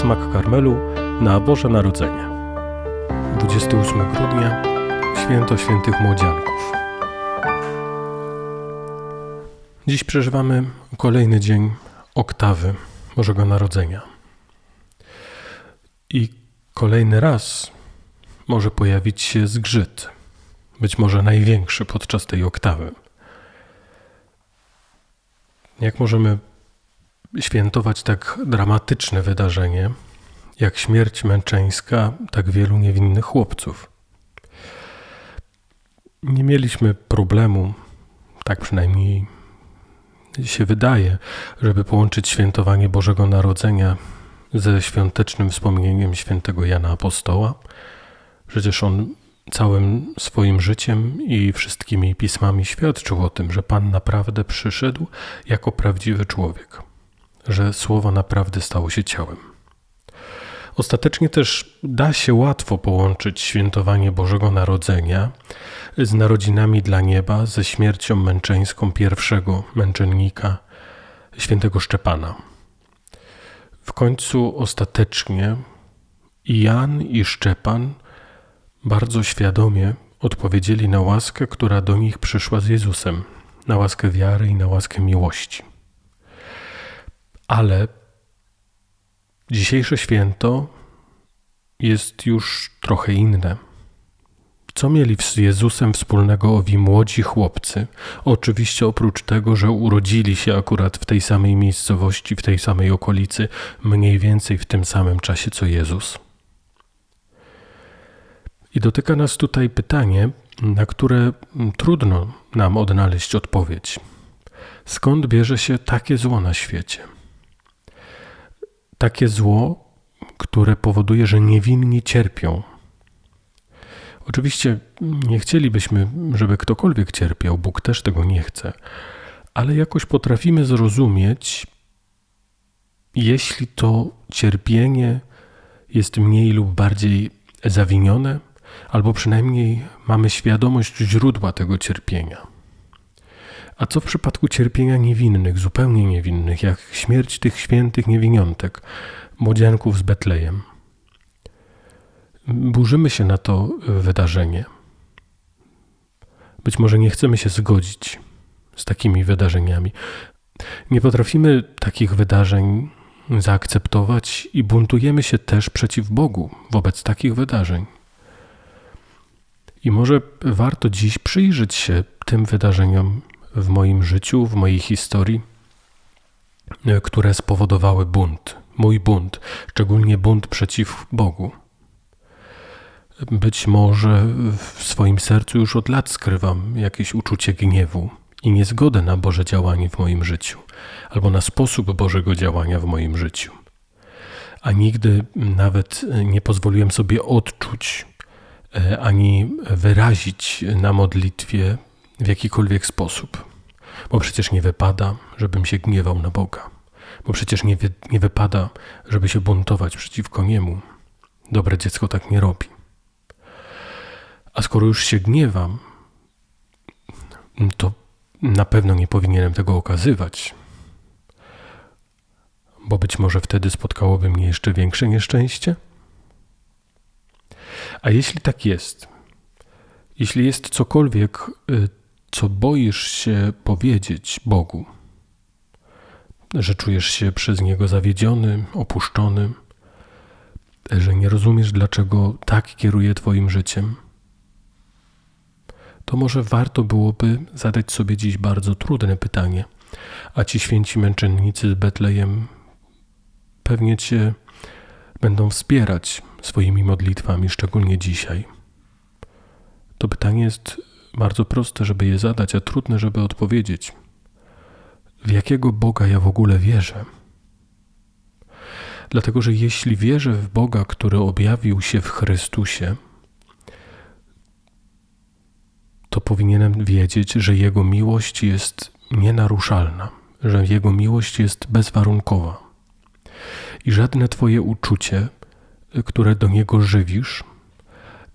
Smak Karmelu na Boże Narodzenie. 28 grudnia Święto Świętych Młodzianków. Dziś przeżywamy kolejny dzień oktawy Bożego Narodzenia. I kolejny raz może pojawić się zgrzyt, być może największy podczas tej oktawy. Jak możemy świętować tak dramatyczne wydarzenie, jak śmierć męczeńska tak wielu niewinnych chłopców. Nie mieliśmy problemu, tak przynajmniej się wydaje, żeby połączyć świętowanie Bożego Narodzenia ze świątecznym wspomnieniem świętego Jana Apostoła. Przecież on całym swoim życiem i wszystkimi pismami świadczył o tym, że Pan naprawdę przyszedł jako prawdziwy człowiek że słowo naprawdę stało się ciałem. Ostatecznie też da się łatwo połączyć świętowanie Bożego Narodzenia z narodzinami dla nieba, ze śmiercią męczeńską pierwszego męczennika, świętego Szczepana. W końcu ostatecznie i Jan i Szczepan bardzo świadomie odpowiedzieli na łaskę, która do nich przyszła z Jezusem, na łaskę wiary i na łaskę miłości. Ale dzisiejsze święto jest już trochę inne. Co mieli z Jezusem wspólnego owi młodzi chłopcy? Oczywiście oprócz tego, że urodzili się akurat w tej samej miejscowości, w tej samej okolicy, mniej więcej w tym samym czasie co Jezus. I dotyka nas tutaj pytanie, na które trudno nam odnaleźć odpowiedź. Skąd bierze się takie zło na świecie? Takie zło, które powoduje, że niewinni cierpią. Oczywiście nie chcielibyśmy, żeby ktokolwiek cierpiał, Bóg też tego nie chce, ale jakoś potrafimy zrozumieć, jeśli to cierpienie jest mniej lub bardziej zawinione, albo przynajmniej mamy świadomość źródła tego cierpienia. A co w przypadku cierpienia niewinnych, zupełnie niewinnych, jak śmierć tych świętych niewiniątek, młodzianków z Betlejem? Burzymy się na to wydarzenie. Być może nie chcemy się zgodzić z takimi wydarzeniami. Nie potrafimy takich wydarzeń zaakceptować i buntujemy się też przeciw Bogu wobec takich wydarzeń. I może warto dziś przyjrzeć się tym wydarzeniom w moim życiu, w mojej historii, e, które spowodowały bunt, mój bunt, szczególnie bunt przeciw Bogu. Być może w swoim sercu już od lat skrywam jakieś uczucie gniewu i niezgodę na Boże działanie w moim życiu, albo na sposób Bożego działania w moim życiu. A nigdy nawet nie pozwoliłem sobie odczuć e, ani wyrazić na modlitwie w jakikolwiek sposób. Bo przecież nie wypada, żebym się gniewał na Boga. Bo przecież nie, nie wypada, żeby się buntować przeciwko Niemu. Dobre dziecko tak nie robi. A skoro już się gniewam, to na pewno nie powinienem tego okazywać, bo być może wtedy spotkałoby mnie jeszcze większe nieszczęście? A jeśli tak jest, jeśli jest cokolwiek, y, co boisz się powiedzieć Bogu, że czujesz się przez Niego zawiedziony, opuszczony, że nie rozumiesz, dlaczego tak kieruje Twoim życiem, to może warto byłoby zadać sobie dziś bardzo trudne pytanie, a ci święci męczennicy z Betlejem pewnie Cię będą wspierać swoimi modlitwami, szczególnie dzisiaj. To pytanie jest bardzo proste, żeby je zadać, a trudne, żeby odpowiedzieć. W jakiego Boga ja w ogóle wierzę? Dlatego, że jeśli wierzę w Boga, który objawił się w Chrystusie, to powinienem wiedzieć, że Jego miłość jest nienaruszalna, że Jego miłość jest bezwarunkowa. I żadne Twoje uczucie, które do Niego żywisz,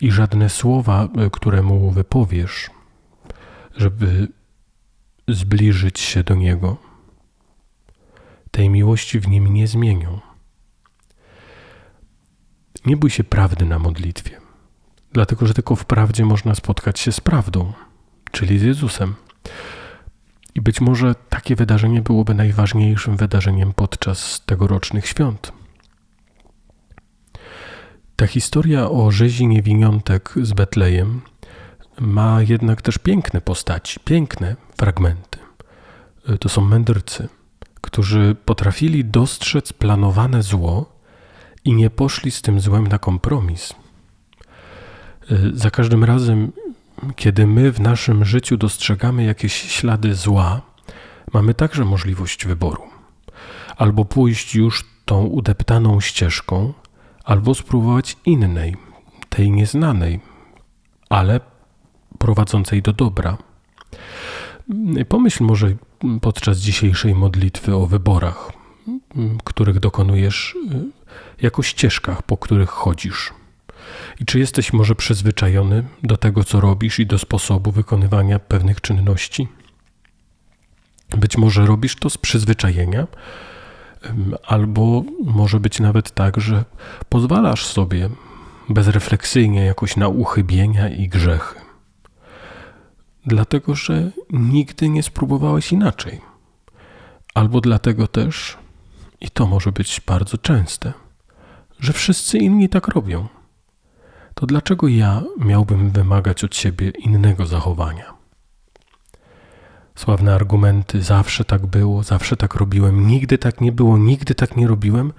i żadne słowa, e, które mu wypowiesz, żeby zbliżyć się do niego, tej miłości w nim nie zmienią. Nie bój się prawdy na modlitwie, dlatego że tylko w prawdzie można spotkać się z prawdą, czyli z Jezusem. I być może takie wydarzenie byłoby najważniejszym wydarzeniem podczas tegorocznych świąt. Ta historia o rzezi niewiniątek z Betlejem ma jednak też piękne postaci, piękne fragmenty. To są mędrcy, którzy potrafili dostrzec planowane zło i nie poszli z tym złem na kompromis. Za każdym razem, kiedy my w naszym życiu dostrzegamy jakieś ślady zła, mamy także możliwość wyboru. Albo pójść już tą udeptaną ścieżką, albo spróbować innej, tej nieznanej, ale prowadzącej do dobra. Pomyśl może podczas dzisiejszej modlitwy o wyborach, których dokonujesz, jako ścieżkach, po których chodzisz. I czy jesteś może przyzwyczajony do tego, co robisz i do sposobu wykonywania pewnych czynności? Być może robisz to z przyzwyczajenia, albo może być nawet tak, że pozwalasz sobie bezrefleksyjnie jakoś na uchybienia i grzechy. Dlatego, że nigdy nie spróbowałeś inaczej. Albo dlatego też, i to może być bardzo częste, że wszyscy inni tak robią. To dlaczego ja miałbym wymagać od siebie innego zachowania? Sławne argumenty, zawsze tak było, zawsze tak robiłem, nigdy tak nie było, nigdy tak nie robiłem.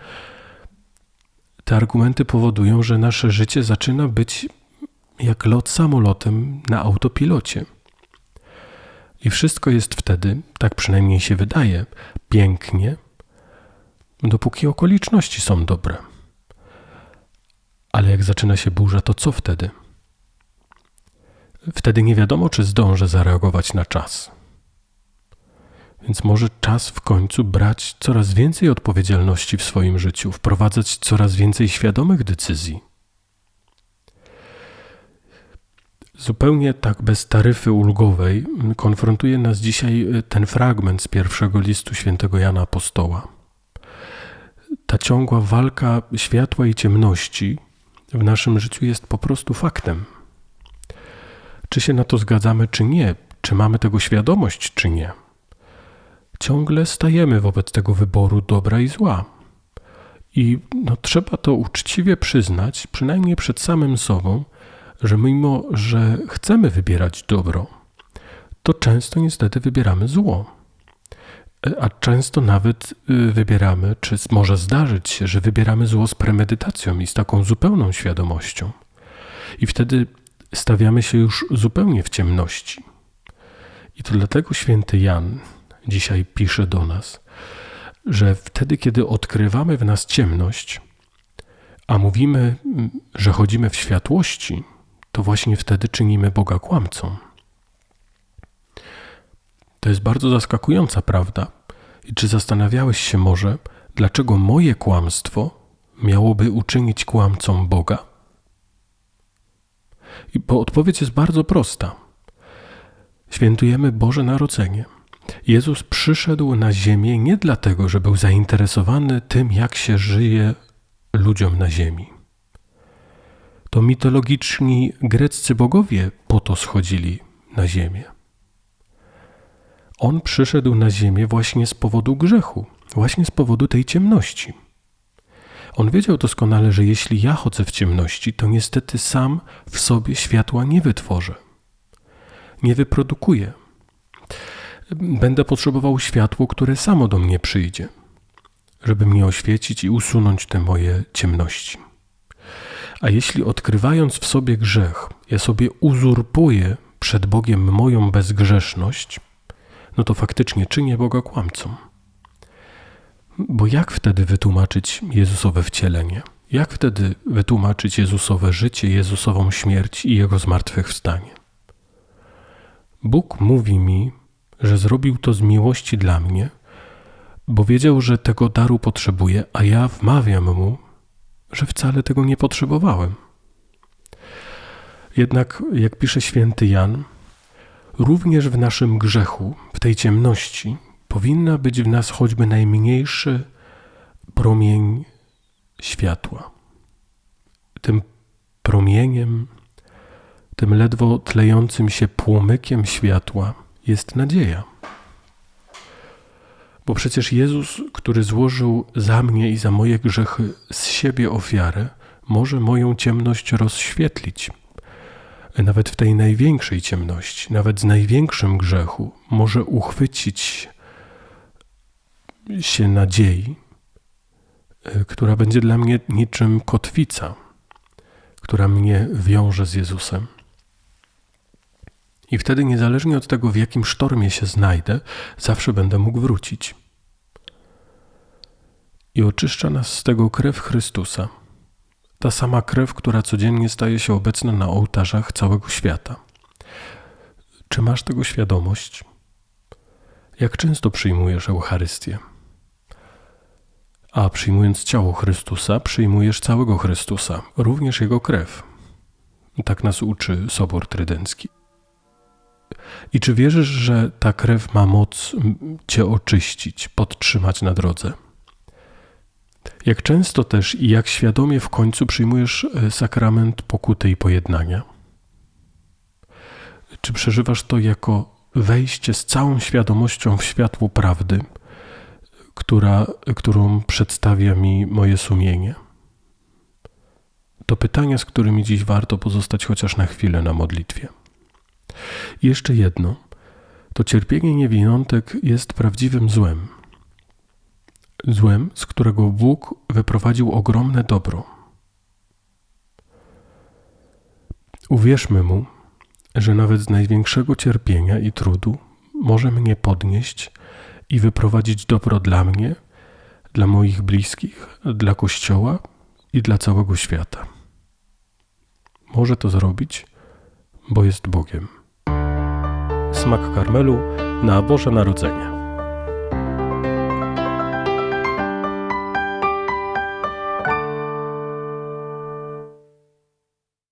Te argumenty powodują, że nasze życie zaczyna być jak lot samolotem na autopilocie. I wszystko jest wtedy, tak przynajmniej się wydaje, pięknie, dopóki okoliczności są dobre. Ale jak zaczyna się burza, to co wtedy? Wtedy nie wiadomo, czy zdążę zareagować na czas. Więc może czas w końcu brać coraz więcej odpowiedzialności w swoim życiu, wprowadzać coraz więcej świadomych decyzji. Zupełnie tak bez taryfy ulgowej konfrontuje nas dzisiaj ten fragment z pierwszego listu świętego Jana Apostoła. Ta ciągła walka światła i ciemności w naszym życiu jest po prostu faktem. Czy się na to zgadzamy, czy nie, czy mamy tego świadomość, czy nie ciągle stajemy wobec tego wyboru dobra i zła. I no, trzeba to uczciwie przyznać, przynajmniej przed samym sobą, że mimo, że chcemy wybierać dobro, to często niestety wybieramy zło. E, a często nawet y, wybieramy, czy może zdarzyć się, że wybieramy zło z premedytacją i z taką zupełną świadomością. I wtedy stawiamy się już zupełnie w ciemności. I to dlatego święty Jan dzisiaj pisze do nas, że wtedy, kiedy odkrywamy w nas ciemność, a mówimy, że chodzimy w światłości, to właśnie wtedy czynimy Boga kłamcą. To jest bardzo zaskakująca prawda. I czy zastanawiałeś się może, dlaczego moje kłamstwo miałoby uczynić kłamcą Boga? I bo odpowiedź jest bardzo prosta. Świętujemy Boże Narodzenie. Jezus przyszedł na ziemię nie dlatego, że był zainteresowany tym, jak się żyje ludziom na ziemi. To mitologiczni greccy bogowie po to schodzili na ziemię. On przyszedł na ziemię właśnie z powodu grzechu, właśnie z powodu tej ciemności. On wiedział doskonale, że jeśli ja chodzę w ciemności, to niestety sam w sobie światła nie wytworzę, nie wyprodukuję będę potrzebował światło, które samo do mnie przyjdzie, żeby mnie oświecić i usunąć te moje ciemności. A jeśli odkrywając w sobie grzech, ja sobie uzurpuję przed Bogiem moją bezgrzeszność, no to faktycznie czynię Boga kłamcą. Bo jak wtedy wytłumaczyć Jezusowe wcielenie? Jak wtedy wytłumaczyć Jezusowe życie, Jezusową śmierć i Jego zmartwychwstanie? Bóg mówi mi, że zrobił to z miłości dla mnie, bo wiedział, że tego daru potrzebuje, a ja wmawiam mu, że wcale tego nie potrzebowałem. Jednak, jak pisze święty Jan, również w naszym grzechu, w tej ciemności, powinna być w nas choćby najmniejszy promień światła. tym promieniem, tym ledwo tlejącym się płomykiem światła jest nadzieja. Bo przecież Jezus, który złożył za mnie i za moje grzechy z siebie ofiarę, może moją ciemność rozświetlić. Nawet w tej największej ciemności, nawet z największym grzechu, może uchwycić się nadziei, która będzie dla mnie niczym kotwica, która mnie wiąże z Jezusem. I wtedy, niezależnie od tego, w jakim sztormie się znajdę, zawsze będę mógł wrócić. I oczyszcza nas z tego krew Chrystusa. Ta sama krew, która codziennie staje się obecna na ołtarzach całego świata. Czy masz tego świadomość? Jak często przyjmujesz Eucharystię? A przyjmując ciało Chrystusa, przyjmujesz całego Chrystusa, również Jego krew. Tak nas uczy Sobor Trydencki. I czy wierzysz, że ta krew ma moc Cię oczyścić, podtrzymać na drodze? Jak często też i jak świadomie w końcu przyjmujesz e, sakrament pokuty i pojednania? Czy przeżywasz to jako wejście z całą świadomością w światło prawdy, która, którą przedstawia mi moje sumienie? To pytania, z którymi dziś warto pozostać chociaż na chwilę na modlitwie. I jeszcze jedno. To cierpienie niewinątek jest prawdziwym złem. Złem, z którego Bóg wyprowadził ogromne dobro. Uwierzmy Mu, że nawet z największego cierpienia i trudu może mnie podnieść i wyprowadzić dobro dla mnie, dla moich bliskich, dla Kościoła i dla całego świata. Może to zrobić, bo jest Bogiem. Smak karmelu na Boże Narodzenie.